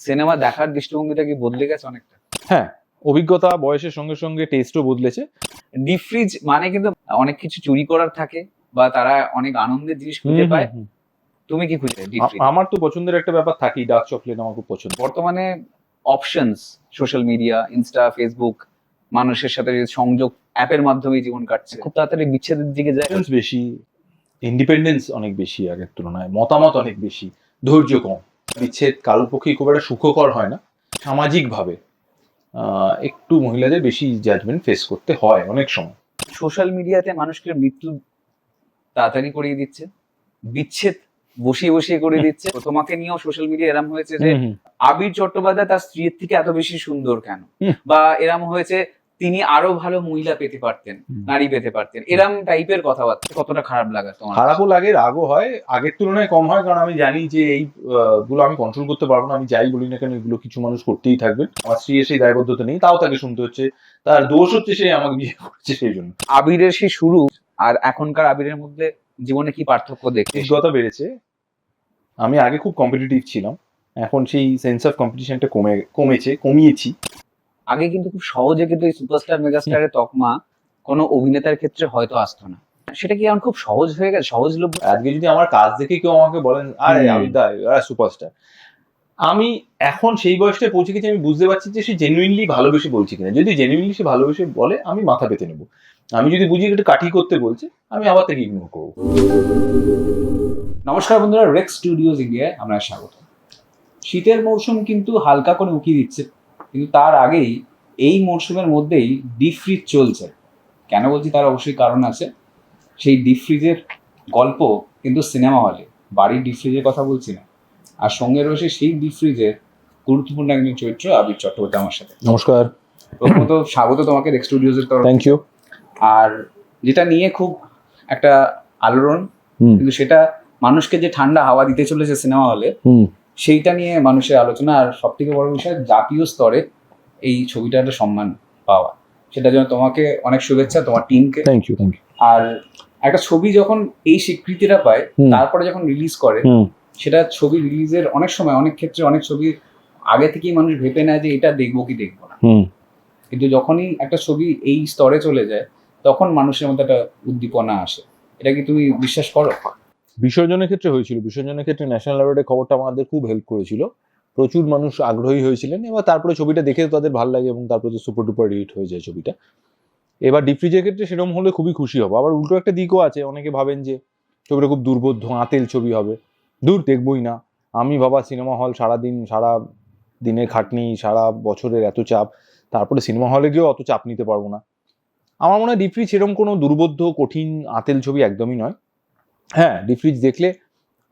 Cinema দেখার দৃষ্টিভঙ্গিটা কি বদলে গেছে অনেকটা? হ্যাঁ অভিজ্ঞতা বয়সের সঙ্গে সঙ্গে টেস্টও বদলেছে। ডিপ ফ্রিজ মানে কিন্তু অনেক কিছু চুরি করার থাকে বা তারা অনেক আনন্দের জিনিস খুঁজে পায়। তুমি কি খুঁজে আমার তো পছন্দের একটা ব্যাপার থাকেই ডার্ক চকলেট আমার খুব পছন্দ। বর্তমানে options social media Insta Facebook মানুষের সাথে সংযোগ অ্যাপের মাধ্যমে জীবন কাটছে। খুব তাড়াতাড়ি বিচ্ছেদের দিকে যায়। বেশি। ইন্ডিপেন্ডেন্স অনেক বেশি আগের তুলনায় মতামত অনেক বেশি ধৈর্য কম। বিচ্ছেদ কারোর পক্ষে খুব একটা সুখকর হয় না সামাজিকভাবে একটু মহিলাদের বেশি জাজমেন্ট ফেস করতে হয় অনেক সময়। সোশ্যাল মিডিয়াতে মানুষকে মৃত্যু তাড়াতাড়ি করিয়ে দিচ্ছে বিচ্ছেদ বসিয়ে বসিয়ে করে দিচ্ছে। তোমাকে নিয়েও সোশ্যাল মিডিয়া এরম হয়েছে যে। আবির চট্টোপাধ্যায় তার স্ত্রীর থেকে এত বেশি সুন্দর কেন? বা এরম হয়েছে তিনি আরও ভালো মহিলা পেতে পারতেন নারী পেতে পারতেন। এরম টাইপের কথাবার্তা কতটা খারাপ লাগা তোমার? খারাপও লাগে রাগও হয়। আগের তুলনায় কম হয় কারণ আমি জানি যে এই গুলো আমি কন্ট্রোল করতে পারব না। আমি যাই বলি না কেন এগুলো কিছু মানুষ করতেই থাকবে। আমার স্ত্রী সেই দায়বদ্ধতা নেই তাও তাকে শুনতে হচ্ছে। তার দোষ হচ্ছে সে আমাকে বিয়ে করছে সেই জন্য। আবিরের সেই শুরু আর এখনকার আবিরের মধ্যে জীবনে কি পার্থক্য দেখতে অভিজ্ঞতা বেড়েছে। আমি আগে খুব কম্পিটিটিভ ছিলাম। এখন সেই সেন্স অফ কম্পিটিশনটা কমে কমেছে কমিয়েছি। আগে কিন্তু খুব সহজে কিন্তু এই সুপারস্টার মেগাস্টারের তকমা কোনো অভিনেতার ক্ষেত্রে হয়তো আসতো না। সেটা কি এখন খুব সহজ হয়ে গেছে? সহজলভ্য? আজকে যদি আমার কাজ দেখে কেউ আমাকে বলেন আরে। আমি সুপারস্টার আমি এখন সেই বয়সটায় পৌঁছে গেছি আমি বুঝতে পারছি যে সে জেনুইনলি ভালোবেসে বলছে কিনা। যদি জেনুইনলি সে ভালোবেসে বলে আমি মাথা পেতে নেব। আমি যদি বুঝি একটু কাঠি করতে বলছে আমি আবার তাকে ইগনোর করব। নমস্কার বন্ধুরা রেক্স স্টুডিওজ ইন্ডিয়ায় আমরা স্বাগত শীতের মরশুম কিন্তু হালকা করে উকি দিচ্ছে কিন্তু তার আগেই এই মরশুমের মধ্যেই ডিপ ফ্রিজ চলছে। কেন বলছি তার অবশ্যই কারণ আছে? সেই ডিপ ফ্রিজের গল্প কিন্তু সিনেমা হলে বাড়ির ডিপ ফ্রিজের কথা বলছি না। আর সঙ্গে রয়েছে সেই ডিপ ফ্রিজের গুরুত্বপূর্ণ একজন চরিত্র আবির চট্টোপাধ্যায় আমার সাথে। নমস্কার। প্রথমত স্বাগত তোমাকে রেক্স স্টুডিওজের তরফ থ্যাংক ইউ আর যেটা নিয়ে খুব একটা আলোড়ন কিন্তু সেটা মানুষকে যে ঠান্ডা হাওয়া দিতে চলেছে সিনেমা হলে সেইটা নিয়ে মানুষের আলোচনা আর সব থেকে বড় বিষয় জাতীয় স্তরে এই ছবিটার একটা সম্মান পাওয়া। সেটার জন্য তোমাকে অনেক শুভেচ্ছা তোমার টিমকে থ্যাংক ইউ থ্যাংক ইউ আর একটা ছবি যখন এই স্বীকৃতিটা পায় তারপরে যখন রিলিজ করে সেটা ছবি রিলিজের অনেক সময় অনেক ক্ষেত্রে অনেক ছবি আগে থেকেই মানুষ ভেবে নেয় যে এটা দেখব কি দেখব না। কিন্তু যখনই একটা ছবি এই স্তরে চলে যায় তখন মানুষের মধ্যে একটা উদ্দীপনা আসে। এটা কি তুমি বিশ্বাস করো? বিসর্জনের ক্ষেত্রে হয়েছিল। বিসর্জনের ক্ষেত্রে ন্যাশনাল অ্যাওয়ার্ডের খবরটা আমাদের খুব হেল্প করেছিল। প্রচুর মানুষ আগ্রহী হয়েছিলেন, এবার তারপরে ছবিটা দেখে তাদের ভালো লাগে এবং তারপরে তো সুপার ডুপার হিট হয়ে যায় ছবিটা। এবার ডিফ্রিজের ক্ষেত্রে সেরকম হলে খুবই খুশি হব। আবার উল্টো একটা দিকও আছে, অনেকে ভাবেন যে ছবিটা খুব দুর্বোধ্য, আতেল ছবি হবে। দূর দেখবই না। আমি বাবা সিনেমা হল সারা দিন সারা দিনের খাটনি, সারা বছরের এত চাপ, তারপরে সিনেমা হলে গিয়েও অত চাপ নিতে পারব না। আমার মনে হয় ডিফ্রিজ সেরকম কোনো দুর্বোধ্য, কঠিন, আঁতেল ছবি একদমই নয়। হ্যাঁ ডিফ্রিজ দেখলে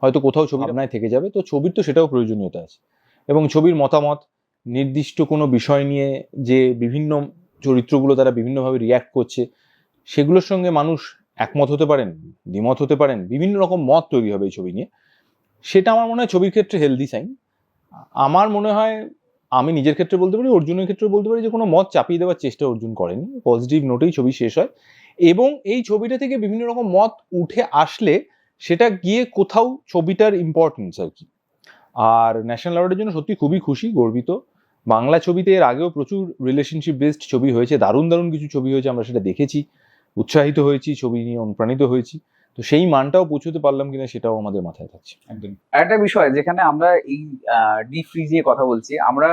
হয়তো কোথাও ছবি আপনায় থেকে যাবে তো ছবির তো সেটাও প্রয়োজনীয়তা আছে। এবং ছবির মতামত নির্দিষ্ট কোনো বিষয় নিয়ে যে বিভিন্ন চরিত্রগুলো তারা বিভিন্নভাবে রিয়্যাক্ট করছে সেগুলোর সঙ্গে মানুষ একমত হতে পারেন দ্বিমত হতে পারেন বিভিন্ন রকম মত তৈরি হবে এই ছবি নিয়ে। সেটা আমার মনে হয় ছবির ক্ষেত্রে হেলদি সাইন আমার মনে হয় আমি নিজের ক্ষেত্রে বলতে পারি অর্জুনের ক্ষেত্রে বলতে পারি যে কোনো মত চাপিয়ে দেওয়ার চেষ্টা অর্জুন করেনি। পজিটিভ নোটেই ছবি শেষ হয়। এবং এই ছবিটা থেকে বিভিন্ন রকম মত উঠে আসলে সেটা গিয়ে কোথাও ছবিটার ইম্পর্টেন্স আর কি। আর ন্যাশনাল অ্যাওয়ার্ডের জন্য সত্যি খুবই খুশি, গর্বিত। বাংলা ছবিতে এর আগেও প্রচুর রিলেশনশিপ বেসড ছবি হয়েছে, দারুণ দারুণ কিছু ছবি হয়েছে আমরা সেটা দেখেছি। উৎসাহিত হয়েছি, ছবি নিয়ে অনুপ্রাণিত হয়েছি। তো সেই মানটাও পৌঁছতে পারলাম কিনা সেটাও আমাদের মাথায় থাকছে। একদম একটা বিষয়, যেখানে আমরা এই ডিপ ফ্রিজ নিয়ে কথা বলছি, আমরা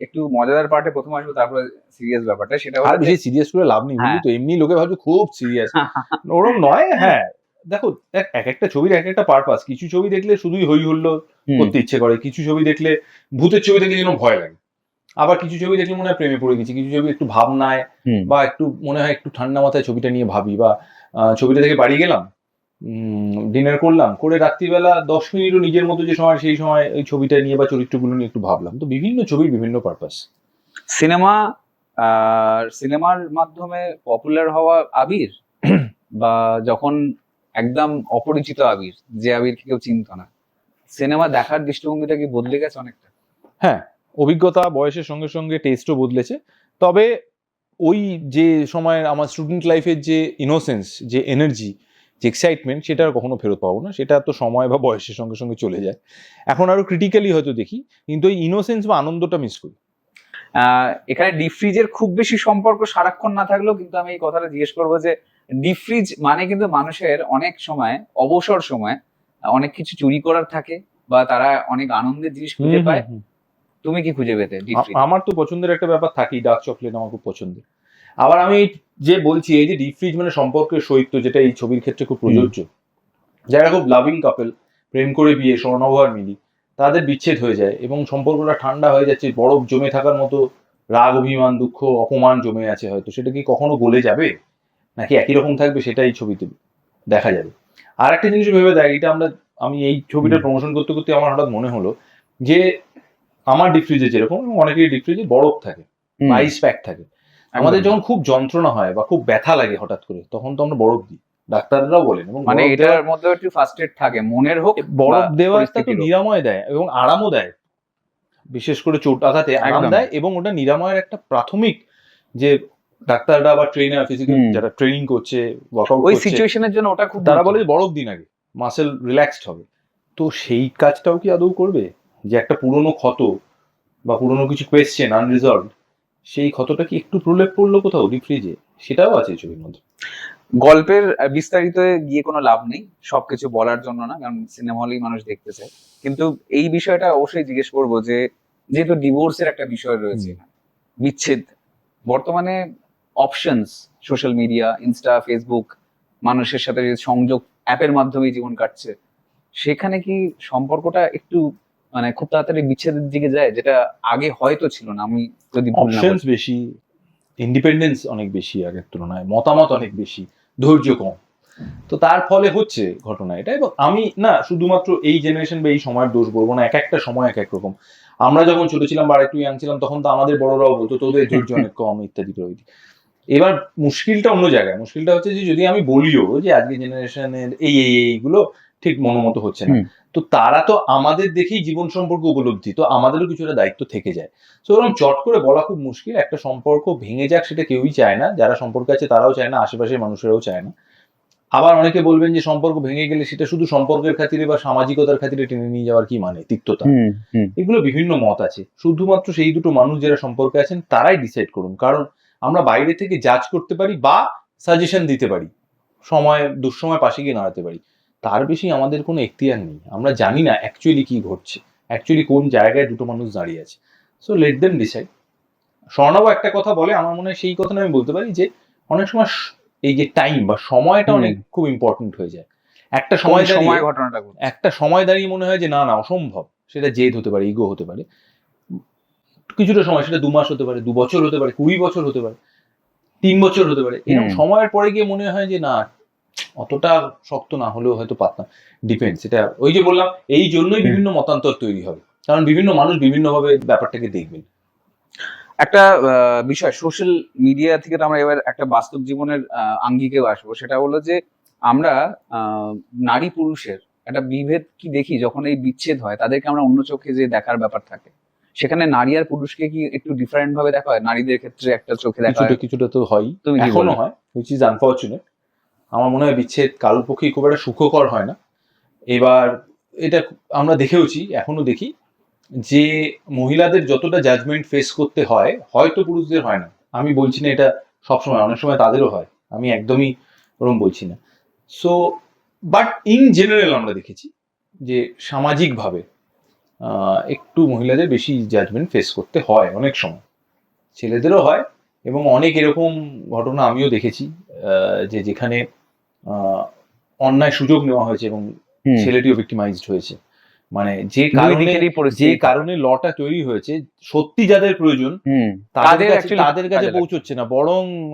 একটু মজাদার পার্টে প্রথম আসব তারপরে সিরিয়াস ব্যাপারটা সেটা আর বেশি সিরিয়াস করে লাভ নেই বুঝলি হ্যাঁ। তো? এমনি লোকে ভাবছে খুব সিরিয়াস ওরম নয় হ্যাঁ। দেখো এক- এক একটা ছবির এক একটা পারপাস কিছু ছবি দেখলে শুধুই হই হুল্লো করতে ইচ্ছে করে কিছু ছবি দেখলে ভূতের ছবি দেখলে যেন ভয় লাগে। আবার কিছু ছবি দেখলে মনে হয় প্রেমে পড়ে গেছি কিছু ছবি একটু ভাবনায়। বা একটু মনে হয় একটু ঠান্ডা মাথায় ছবিটা নিয়ে ভাবি বা ছবিটা থেকে বাড়ি গেলাম ডিনার করলাম করে রাত্রিবেলা দশ মিনিটও নিজের মতো যে সময় সেই সময় ওই ছবিটা নিয়ে বা চরিত্রগুলো নিয়ে একটু ভাবলাম। তো বিভিন্ন ছবির বিভিন্ন পারপাস সিনেমা আর সিনেমার মাধ্যমে পপুলার হওয়া আবির বা যখন একদম অপরিচিত আবির যে আবিরকে কেউ চিনত না। সিনেমা দেখার দৃষ্টিভঙ্গিটা কি বদলে গেছে অনেকটা? হ্যাঁ অভিজ্ঞতা বয়সের সঙ্গে সঙ্গে টেস্টও বদলেছে। তবে ওই যে সময়ের আমার স্টুডেন্ট লাইফের যে ইনোসেন্স যে এনার্জি যে এক্সাইটমেন্ট সেটা আর কখনো ফেরত পাবো না সেটা তো সময় বা বয়সের সঙ্গে সঙ্গে চলে যায়। এখন আরও ক্রিটিক্যালি হয়তো দেখি কিন্তু ওই ইনোসেন্স বা আনন্দটা মিস করি। এখানে ডিপ ফ্রিজের খুব বেশি সম্পর্ক সারাক্ষণ না থাকলেও কিন্তু আমি এই কথাটা জিজ্ঞেস করব যে ডিপ ফ্রিজ মানে কিন্তু মানুষের অনেক সময় অবসর সময় অনেক কিছু চুরি করার থাকে বা তারা অনেক আনন্দের জিনিস খুঁজে পায়। তুমি কি খুঁজে পেতে আমার তো পছন্দের একটা ব্যাপার থাকেই ডার্ক চকলেট আমার খুব পছন্দের। আবার আমি যে বলছি এই যে ডিপ ফ্রিজ মানে সম্পর্কের সহিত যেটা এই ছবির ক্ষেত্রে খুব প্রযোজ্য। যারা খুব লাভিং কাপেল প্রেম করে বিয়ে স্বর্ণভর মিলি তাদের বিচ্ছেদ হয়ে যায় এবং সম্পর্কটা ঠান্ডা হয়ে যাচ্ছে বরফ জমে থাকার মতো রাগ অভিমান দুঃখ অপমান জমে আছে হয়তো। সেটা কি কখনো গলে যাবে? নাকি একই রকম থাকবে? সেটা এই ছবিতে দেখা যাবে। আর একটা জিনিস ভেবে দেখ এটা আমরা আমি এই ছবিটা প্রমোশন করতে করতে আমার হঠাৎ মনে হলো যে আমার ডিপ ফ্রিজে যেরকম এবং অনেকের ডিপ ফ্রিজে বরফ থাকে আইস প্যাক থাকে। আমাদের যখন খুব যন্ত্রণা হয় বা খুব ব্যথা লাগে হঠাৎ করে তখন তো আমরা বরফ দিই। ডাক্তাররাও বলেন এবং মানে এটার মধ্যে একটু ফার্স্ট এড থাকে মনের হোক বরফ দেওয়া একটা তো নিরাময় দেয় এবং আরামও দেয়। বিশেষ করে চোট আঘাতে আরাম দেয় এবং ওটা নিরাময়ের একটা প্রাথমিক যে ডাক্তাররা বা ট্রেনার ফিজিক্যাল যারা ট্রেনিং করছে ওয়ার্কআউট ওই সিচুয়েশনের জন্য ওটা খুব তারা বলে বরফ দিন আগে মাসেল রিল্যাক্সড হবে। তো সেই কাজটাও কি আদৌ করবে? যে একটা পুরনো ক্ষত বা পুরনো কিছু কোয়েশ্চেন আনরিজলভ সেই ক্ষতটা কি একটু প্রলেপ পড়ল কোথাও ডিপ ফ্রিজে সেটাও আছে ছবির মধ্যে। গল্পের বিস্তারিত গিয়ে কোনো লাভ নেই। সবকিছু বলার জন্য না কারণ সিনেমা হলেই মানুষ দেখতে চায় কিন্তু এই বিষয়টা অবশ্যই জিজ্ঞেস করব যে যেহেতু ডিভোর্সের একটা বিষয় রয়েছে। বিচ্ছেদ বর্তমানে options social media Insta Facebook মানুষের সাথে যে সংযোগ অ্যাপের মাধ্যমে জীবন কাটছে সেখানে কি সম্পর্কটা একটু মানে খুব তাড়াতাড়ি বিচ্ছেদের দিকে যায় যেটা আগে হয়তো ছিল না আমি যদি অপশনস বেশি ইন্ডিপেন্ডেন্স অনেক বেশি আগের তুলনায় মতামত অনেক বেশি ধৈর্য কম। তো তার ফলে হচ্ছে ঘটনা এটা এবং আমি না শুধুমাত্র এই জেনারেশন বা এই সময়ের দোষ বলব না এক একটা সময় এক এক রকম। আমরা যখন ছোট ছিলাম বা একটু ইয়াং ছিলাম তখন তো আমাদের বড়রাও বলতো তোদের ধৈর্য অনেক কম ইত্যাদি প্রভৃতি। এবার মুশকিলটা অন্য জায়গায় মুশকিলটা হচ্ছে যে যদি আমি বলিও যে আজকে জেনারেশনের এই এই এই- এইগুলো ঠিক মনোমতো হচ্ছে না। তো তারা তো আমাদের দেখেই জীবন সম্পর্ক উপলব্ধি তো আমাদেরও কিছুটা দায়িত্ব থেকে যায়। তো ওরকম চট করে বলা খুব মুশকিল একটা সম্পর্ক ভেঙে যাক সেটা কেউই চায় না যারা সম্পর্ক আছে তারাও চায় না আশেপাশের মানুষেরাও চায় না। আবার অনেকে বলবেন যে সম্পর্ক ভেঙে গেলে সেটা শুধু সম্পর্কের খাতিরে বা সামাজিকতার খাতিরে টেনে নিয়ে যাওয়ার কি মানে? তিক্ততা। এগুলো বিভিন্ন মত আছে। শুধুমাত্র সেই দুটো মানুষ যারা সম্পর্কে আছেন তারাই ডিসাইড করুন। কারণ আমরা বাইরে থেকে জাজ করতে পারি বা সাজেশন দিতে পারি। সময় দুঃসময় পাশে গিয়ে দাঁড়াতে পারি। তার বেশি আমাদের কোনো এখতিয়ার নেই। আমরা জানি না অ্যাকচুয়ালি কি ঘটছে। অ্যাকচুয়ালি কোন জায়গায় দুটো মানুষ দাঁড়িয়ে আছে। So let then decide Swarnab একটা কথা বলে আমার মনে হয় সেই কথাটা আমি বলতে পারি যে অনেক সময় এই যে টাইম বা সময়টা অনেক খুব ইম্পর্টেন্ট হয়ে যায়। একটা সময় সময় ঘটনাটা। একটা সময় দাঁড়িয়ে মনে হয় যে না না অসম্ভব। সেটা জেদ হতে পারে ইগো হতে পারে। কিছুটা সময় সেটা দু মাস হতে পারে দু বছর হতে পারে কুড়ি বছর হতে পারে তিন বছর হতে পারে। এরকম সময়ের পরে গিয়ে মনে হয় যে না অতটা শক্ত না হলেও হয়তো পারতাম ডিপেন্ড সেটা ওই যে বললাম এই জন্যই বিভিন্ন মতান্তর তৈরি হবে। কারণ বিভিন্ন মানুষ বিভিন্নভাবে ব্যাপারটাকে দেখবেন। একটা বিষয় সোশ্যাল মিডিয়া থেকে আমরা এবার একটা বাস্তব জীবনের আহ, আঙ্গিকেও আসব। সেটা হলো যে আমরা নারী পুরুষের একটা বিভেদ কি দেখি যখন এই বিচ্ছেদ হয় তাদেরকে আমরা অন্য চোখে যে দেখার ব্যাপার থাকে। সেখানে নারী আর পুরুষকে কি একটু ডিফারেন্ট ভাবে দেখা হয়? নারীদের ক্ষেত্রে একটা চোখে দেখা কিছুটা হয়। কিছুটা তো হয় তুমি এখনও হয় হুইচ ইজ আনফর্চুনেট আমার মনে হয় বিচ্ছেদ কারোর পক্ষেই খুব একটা সুখকর হয় না। এবার এটা আমরা দেখেওছি, এখনও দেখি, যে মহিলাদের যতটা জাজমেন্ট ফেস করতে হয়, হয়তো পুরুষদের হয় না। আমি বলছি না এটা সবসময়, অনেক সময় তাদেরও হয়। আমি একদমই ওরকম বলছি না। সো বাট ইন জেনারেল আমরা দেখেছি যে সামাজিকভাবে একটু মহিলাদের বেশি জাজমেন্ট ফেস করতে হয় অনেক সময়। ছেলেদেরও হয় এবং অনেক এরকম ঘটনা আমিও দেখেছি যে যেখানে অন্যায় সুযোগ নেওয়া হয়েছে এবং ছেলেটিও ভিক্টিমাইজড হয়েছে। মানে যে কারণে যে কারণে লটা তৈরি হয়েছে সত্যি যাদের প্রয়োজন তাদের তাদের কাছে actually তাদের কাছে পৌঁছচ্ছে না বরং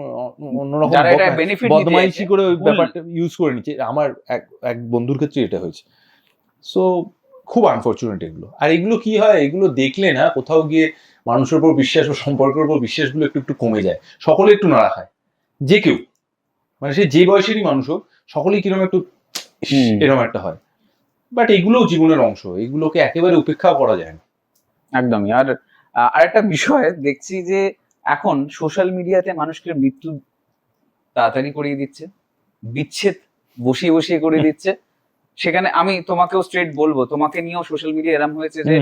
অন্যরকম বদমাইশি করে ওই ব্যাপারটা ইউজ করে নিচ্ছে। আমার এক এক বন্ধুর ক্ষেত্রে এটা হয়েছে। সো খুব আনফর্চুনেট এগুলো। আর এগুলো কি হয়? এগুলো দেখলে না কোথাও গিয়ে মানুষের উপর বিশ্বাস ও সম্পর্কের উপর বিশ্বাসগুলো একটু একটু কমে যায়। সকলে একটু নাড়া খায়। যে কেউ। মানে সে যে বয়সেরই মানুষ হোক সকলেই কীরকম একটু এরকম একটা হয়। বাট এগুলোও জীবনের অংশ এগুলোকে একেবারে উপেক্ষাও করা যায় না। একদমই। আর আরেকটা বিষয় দেখছি যে এখন সোশ্যাল মিডিয়াতে মানুষকে মৃত্যু তাড়াতাড়ি করিয়ে দিচ্ছে বিচ্ছেদ বসিয়ে বসিয়ে করে দিচ্ছে। সেখানে আমি তোমাকেও স্ট্রেট বলব তোমাকে নিয়েও সোশ্যাল মিডিয়া এরম হয়েছে যে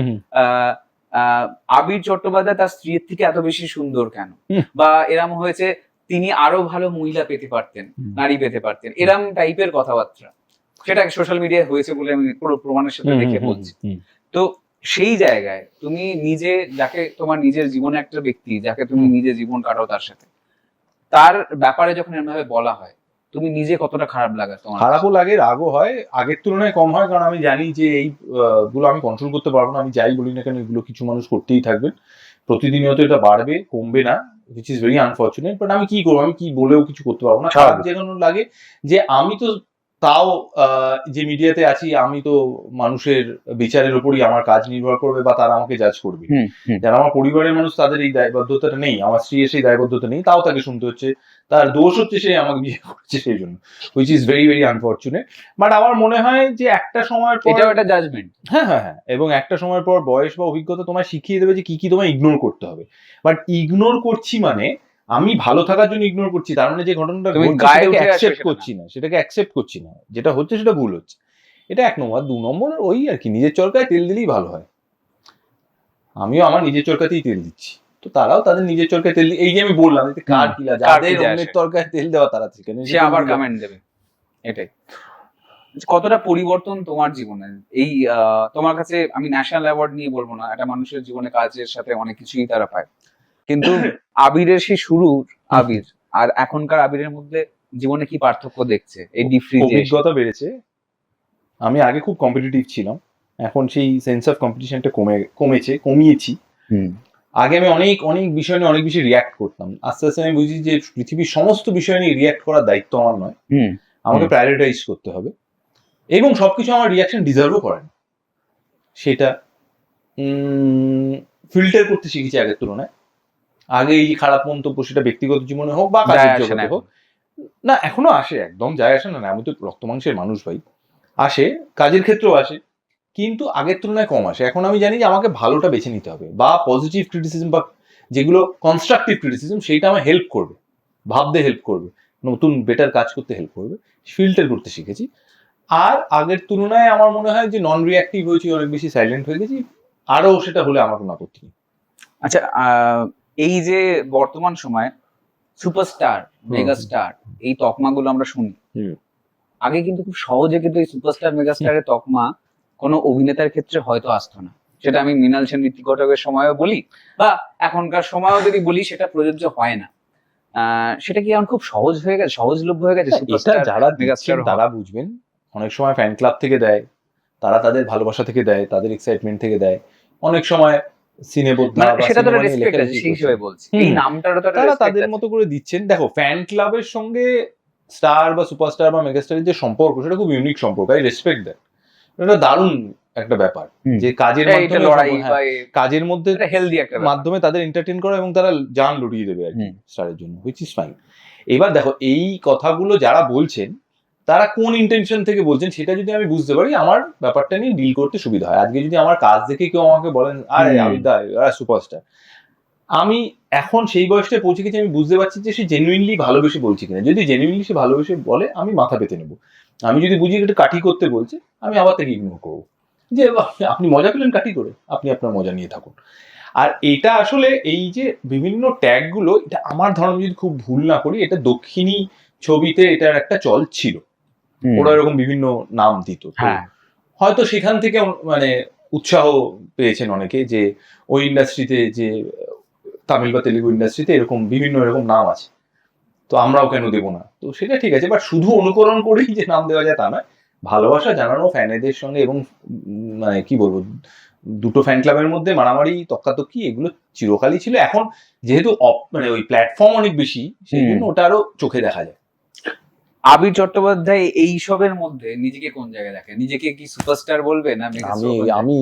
আবির চট্টোপাধ্যায় তার স্ত্রীর থেকে এত বেশি সুন্দর কেন? বা এরম হয়েছে তিনি আরও ভালো মহিলা পেতে পারতেন নারী পেতে পারতেন। এরম টাইপের কথাবার্তা। সেটা সোশ্যাল মিডিয়ায় হয়েছে বলে আমি পুরো প্রমাণের সাথে দেখে বলছি। তো সেই জায়গায় তুমি নিজে যাকে তোমার নিজের জীবনে একটা ব্যক্তি যাকে তুমি। নিজে জীবন কাটাও তার সাথে তার ব্যাপারে যখন এরভাবে বলা হয় তুমি নিজে কতটা খারাপ লাগে তোমার? খারাপও লাগে রাগও হয় আগের তুলনায় কম হয় কারণ আমি জানি যে এই আহ, গুলো আমি কন্ট্রোল করতে পারব না আমি যাই বলি না কেন এগুলো কিছু মানুষ করতেই থাকবেন। প্রতিদিনই এটা বাড়বে কমবে না which is very unfortunate but আমি কি করব আমি কি বলেও কিছু করতে পারব না খারাপ। যেন লাগে যে আমি তো তাও যে মিডিয়াতে আছি আমি তো মানুষের বিচারের উপরই আমার কাজ নির্ভর করবে বা তারা আমাকে জাজ করবে। যারা আমার পরিবারের মানুষ তাদের এই দায়বদ্ধতাটা নেই। আমার স্ত্রী সেই দায়বদ্ধতা নেই তাও তাকে শুনতে হচ্ছে। তার দোষ হচ্ছে সে আমাকে বিয়ে করছে সেই জন্য which is very very unfortunate but আমার মনে হয় যে একটা সময় পর এটাও একটা জাজমেন্ট হ্যাঁ হ্যাঁ হ্যাঁ। এবং একটা সময়ের পর বয়স বা অভিজ্ঞতা তোমায় শিখিয়ে দেবে যে কি কি তোমায় ইগনোর করতে হবে। বাট ইগনোর করছি মানে আমি ভালো থাকার জন্য ইগনোর করছি তার মানে যে ঘটনাটা গায়ে অ্যাকসেপ্ট করছি না সেটাকে অ্যাকসেপ্ট করছি না যেটা হচ্ছে সেটা ভুল হচ্ছে। এটা এক নম্বর। দু নম্বর ওই আর কি নিজের চরকায় তেল দিলেই ভালো হয়। আমিও আমার নিজের চরকাতেই তেল দিচ্ছি। তো তারাও তাদের নিজের চরকায় তেল এই যে আমি বললাম কার হুম, কি লাগে? কার কি যাদের অন্যের? তরকায় তেল দেওয়া তারা সেখানে সে আবার কমেন্ট দেবে। এটাই। কতটা পরিবর্তন তোমার জীবনে? এই তোমার কাছে আমি ন্যাশনাল অ্যাওয়ার্ড নিয়ে বলব না একটা মানুষের জীবনে কাজের সাথে অনেক কিছুই তারা পায়। কিন্তু আবিরের সেই শুরুর আবির। আর এখনকার আবিরের মধ্যে জীবনে কি পার্থক্য দেখছে? এই ডিপ ফ্রিজে অভিজ্ঞতা বেড়েছে। আমি আগে খুব কম্পিটিটিভ ছিলাম। এখন সেই সেন্স অফ কম্পিটিশনটা কমে কমেছে কমিয়েছি। আগে আমি অনেক অনেক বিষয় নিয়ে অনেক বেশি রিয়াক্ট করতাম। আস্তে আস্তে আমি বুঝি যে পৃথিবীর সমস্ত বিষয় নিয়ে রিয়াক্ট করার দায়িত্ব আমার নয়। হুম। আমাকে প্রায়োরিটাইজ করতে হবে। এবং সবকিছু আমার রিয়াকশন ডিজার্ভও করে না। সেটা ফিল্টার করতে শিখেছি আগের তুলনায়। আগে এই খারাপ মন্তব্য সেটা ব্যক্তিগত জীবনে হোক বা কাজের জগতে হোক। না এখনও আসে একদম যায় আসে না আমি তো রক্ত মাংসের মানুষ ভাই। আসে কাজের ক্ষেত্রেও আসে কিন্তু আগের তুলনায় কম আসে। এখন আমি জানি যে আমাকে ভালোটা বেছে নিতে হবে বা পজিটিভ ক্রিটিসিজম বা যেগুলো কনস্ট্রাকটিভ ক্রিটিসিজম সেইটা আমার হেল্প করবে ভাবতে হেল্প করবে নতুন বেটার কাজ করতে হেল্প করবে ফিল্টার করতে শিখেছি। আর আগের তুলনায় আমার মনে হয় যে নন রিয়াক্টিভ হয়েছি অনেক বেশি সাইলেন্ট হয়ে গেছি আরও সেটা হলে আমার কোনো আপত্তি নেই। আচ্ছা আহ, এই যে বর্তমান সময় সুপারস্টার মেগাস্টার এই তকমাগুলো আমরা শুনি। আগে কিন্তু খুব সহজে কিন্তু এই সুপারস্টার মেগাস্টারের তকমা কোনো অভিনেতার ক্ষেত্রে হয়তো আসতো না। সেটা আমি মৃণাল সেন ঋত্বিক ঘটকের সময়ও বলি বা এখনকার সময়ও যদি বলি সেটা প্রযোজ্য হয় না। সেটা কি এখন খুব সহজ হয়ে গেছে সহজলভ্য হয়ে গেছে সুপারস্টার যারা মেগাস্টার তারা বুঝবেন। অনেক সময় ফ্যান ক্লাব থেকে দেয় তারা তাদের ভালোবাসা থেকে দেয় তাদের এক্সাইটমেন্ট থেকে দেয়। অনেক সময় সেটা তো রেসপেক্ট আছে সেই হিসেবে বলছি। এই নামটারও তো তারা তাদের মতো করে দিচ্ছেন। দেখো ফ্যান ক্লাবের সঙ্গে স্টার বা সুপারস্টার বা মেগাস্টারের যে সম্পর্ক সেটা খুব ইউনিক সম্পর্ক। আই রেসপেক্ট দেয় এটা দারুণ একটা ব্যাপার। যে কাজের মাধ্যমে হ্যাঁ, কাজের মধ্যে হেলদি একটা মাধ্যমে তাদের এন্টারটেন করা এবং তারা জান লড়িয়ে দেবে আর কি স্টারের জন্য হুইচ ইজ ফাইন এবার দেখো এই কথাগুলো যারা বলছেন তারা কোন ইন্টেনশন থেকে বলছেন সেটা যদি আমি বুঝতে পারি আমার ব্যাপারটা নিয়ে ডিল করতে সুবিধা হয়। আজকে যদি আমার কাজ দেখে কেউ আমাকে বলেন আরে। আমি দা সুপারস্টার আমি এখন সেই বয়সটায় পৌঁছে গেছি আমি বুঝতে পারছি যে সে জেনুইনলি ভালোবেসে বলছে কিনা। যদি জেনুইনলি সে ভালোবেসে বলে আমি মাথা পেতে নেব। আমি যদি বুঝি একটু কাঠি করতে বলছে আমি আবার তাকে ইগনোর করব। যে আপনি মজা পেলেন কাঠি করে আপনি আপনার মজা নিয়ে থাকুন। আর এটা আসলে এই যে বিভিন্ন ট্যাগগুলো এটা আমার ধারণা যদি খুব ভুল না করি এটা দক্ষিণী ছবিতে এটার একটা চল ছিল। ওরা এরকম বিভিন্ন নাম দিত। হ্যাঁ। হয়তো সেখান থেকে মানে উৎসাহ পেয়েছেন অনেকে যে ওই ইন্ডাস্ট্রিতে যে তামিল বা তেলেগু ইন্ডাস্ট্রিতে এরকম বিভিন্ন এরকম নাম আছে। তো আমরাও কেন দেবো না? তো সেটা ঠিক আছে বাট শুধু অনুকরণ করেই যে নাম দেওয়া যায় তা নয়। ভালোবাসা জানানো ফ্যানেদের সঙ্গে এবং মানে কি বলব দুটো ফ্যান ক্লাবের মধ্যে মারামারি তক্কাতক্কি এগুলো চিরকালই ছিল। এখন যেহেতু মানে ওই প্ল্যাটফর্ম অনেক বেশি সেই জন্য ওটা আরও চোখে দেখা যায়। আবির চট্টোপাধ্যায় এই সবের মধ্যে নিজেকে কোন জায়গায় দেখে? নিজেকে কি সুপারস্টার বলবে না আমি আমি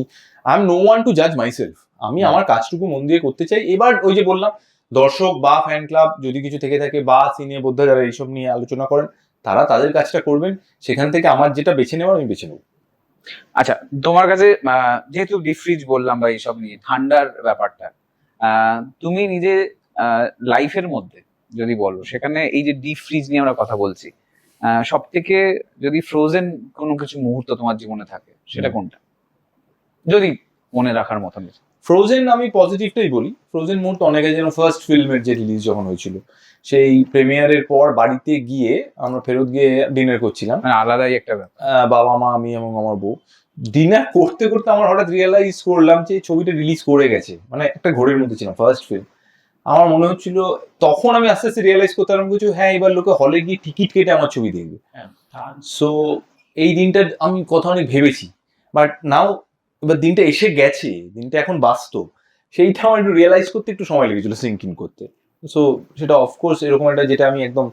I am no one to জাজ মাইসেলফ আমি আমার কাজটুকু মন দিয়ে করতে চাই। এবার ওই যে বললাম দর্শক বা ফ্যান ক্লাব যদি কিছু থেকে থাকে বা সিনিয়র বোদ্ধা যারা এইসব নিয়ে আলোচনা করেন তারা তাদের কাজটা করবেন। সেখান থেকে আমার যেটা বেছে নেওয়ার আমি বেছে নেব। আচ্ছা তোমার কাছে যেহেতু ডিপ ফ্রিজ বললাম বা এইসব নিয়ে ঠান্ডার ব্যাপারটা আহ, তুমি নিজে লাইফের মধ্যে যদি বলো সেখানে এই যে ডিপ ফ্রিজ নিয়ে আমরা কথা বলছি সব থেকে যদি ফ্রোজেন কোনো কিছু মুহূর্ত তোমার জীবনে থাকে সেটা কোনটা? যদি মনে রাখার কিছু। ফ্রোজেন আমি পজিটিভটাই বলি। ফ্রোজেন মুহূর্ত অনেকে যেন ফার্স্ট ফিল্মের যে রিলিজ যখন হয়েছিল সেই প্রিমিয়ারের পর বাড়িতে গিয়ে আমরা ফেরত গিয়ে ডিনার করছিলাম। মানে আলাদাই একটা ব্যাপার। বাবা মা আমি এবং আমার বউ। ডিনার করতে করতে আমার হঠাৎ রিয়েলাইজ করলাম যে ছবিটা রিলিজ করে গেছে। মানে একটা ঘোরের মধ্যে ছিলাম ফার্স্ট ফিল্ম আমার মনে হচ্ছিল তখন আমি আস্তে আস্তে রিয়েলাইজ করতে পারলাম কিছু হ্যাঁ এবার লোকে হলে গিয়ে টিকিট কেটে আমার ছবি দেখবে সো এই দিনটা আমি কথা অনেক ভেবেছি। বাট নাও এবার দিনটা এসে গেছে দিনটা এখন বাস্তব। সেইটা আমার একটু রিয়েলাইজ করতে একটু সময় লেগেছিল সিঙ্কিং করতে। সো সেটা অফকোর্স এরকম একটা যেটা আমি একদম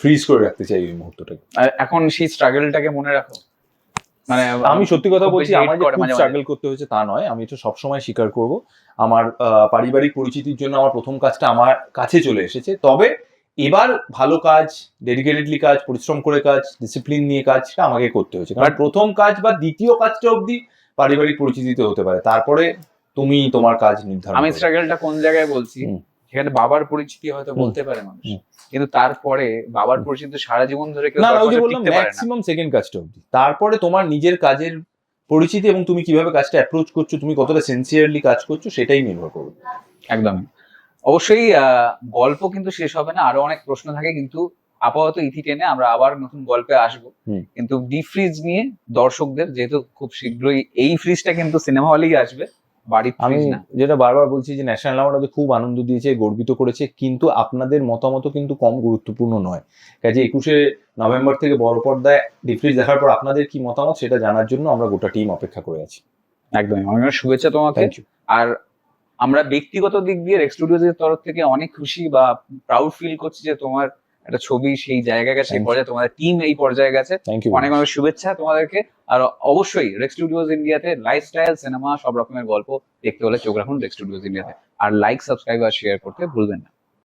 ফ্রিজ করে রাখতে চাই ওই মুহূর্তটাকে। আর এখন সেই স্ট্রাগলটাকে মনে রাখো। মানে আমি সত্যি কথা বলছি আমার যে খুব। স্ট্রাগল করতে হয়েছে তা নয় আমি এটা সবসময় স্বীকার করব আমার পারিবারিক পরিচিতির জন্য আমার প্রথম কাজটা আমার কাছে চলে এসেছে তবে এবার ভালো কাজ ডেডিকেটেডলি কাজ পরিশ্রম করে কাজ ডিসিপ্লিন নিয়ে কাজটা আমাকে করতে হয়েছে কারণ প্রথম কাজ বা দ্বিতীয় কাজটা অবধি পারিবারিক পরিচিতিতে হতে পারে তারপরে তুমি তোমার কাজ নির্ধারণ আমি। স্ট্রাগলটা কোন জায়গায় বলছি। সেখানে বাবার পরিচিতি হয়তো বলতে পারে মানুষ। কিন্তু তারপরে বাবার পরিচিতি সারা জীবন ধরে কেউ না ওই যে বললাম। ম্যাক্সিমাম সেকেন্ড কাজটা অবধি। তারপরে তোমার নিজের কাজের পরিচিতি এবং তুমি কীভাবে কাজটা অ্যাপ্রোচ করছ তুমি কতটা সিনসিয়ারলি কাজ করছ সেটাই নির্ভর করবে। একদম। অবশ্যই গল্প কিন্তু শেষ হবে না আরও অনেক প্রশ্ন থাকে কিন্তু আপাতত ইথি টেনে আমরা আবার নতুন গল্পে আসব। কিন্তু ডিপ ফ্রিজ নিয়ে দর্শকদের যেহেতু খুব শীঘ্রই এই ফ্রিজটা কিন্তু সিনেমা হলেই আসবে বাড়ির আমি যেটা বারবার বলছি যে ন্যাশনাল অ্যাওয়ার্ড আমাদের খুব আনন্দ দিয়েছে গর্বিত করেছে কিন্তু আপনাদের মতামত কিন্তু কম গুরুত্বপূর্ণ নয়। কাজে একুশে নভেম্বর থেকে বড় পর্দায় ডিফ্রিজ দেখার পর আপনাদের কি মতামত সেটা জানার জন্য আমরা গোটা টিম অপেক্ষা করে আছি। একদমই অনেক শুভেচ্ছা তোমাকে। থ্যাংক ইউ আর আমরা ব্যক্তিগত দিক দিয়ে রেক্স স্টুডিওজের তরফ থেকে অনেক খুশি বা প্রাউড ফিল করছি যে তোমার একটা ছবি সেই জায়গায় গেছে সেই পর্যায়ে তোমাদের টিম এই পর্যায়ে গেছে। অনেক অনেক শুভেচ্ছা তোমাদেরকে। আর অবশ্যই রেক্স স্টুডিওজ ইন্ডিয়াতে লাইফস্টাইল সিনেমা সব রকমের গল্প দেখতে হলে চোখ রাখুন রেক্স স্টুডিওজ ইন্ডিয়াতে আর লাইক সাবস্ক্রাইব আর শেয়ার করতে ভুলবেন না।